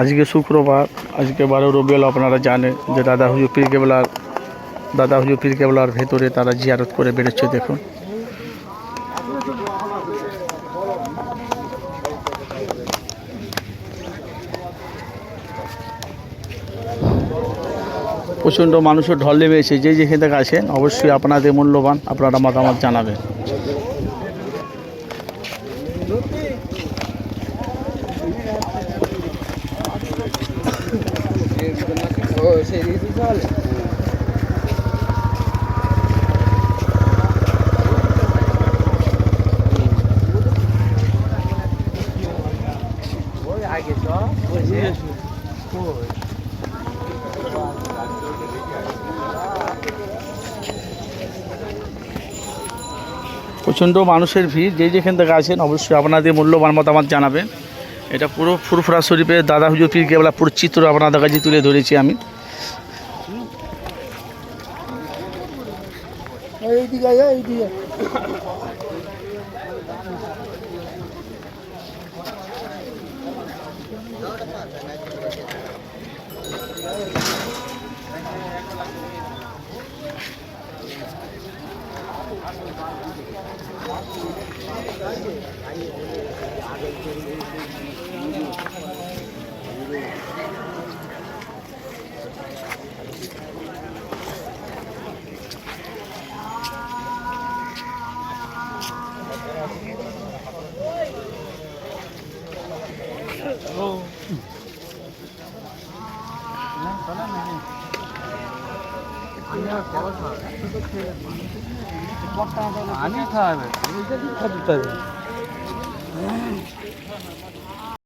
আজকে শুক্রবার, আজকে বারো রবিউল আপনারা জানেন যে দাদা হুজুর পীর কেবলার, দাদা হুজুর পীর কেবলার ভেতরে তারা জিয়ারত করে বেরোচ্ছে দেখুন। প্রচণ্ড মানুষের ঢল নেমেছে, যে যেখান থেকে আছেন অবশ্যই আপনাদের মূল্যবান, আপনারা মতামত জানাবেন। প্রচণ্ড মানুষের ভিড়। যে যেখান থেকে আছেন অবশ্যই আপনাদের মূল্যবান মতামত জানাবেন। এটা পুরো ফুরফুরা শরীফের দাদা হুজুর পীর কেবলা পুরো চিত্র আপনাদের কাছে তুলে ধরেছি আমি। આની થાય હવે બીજા દુઃખ થતું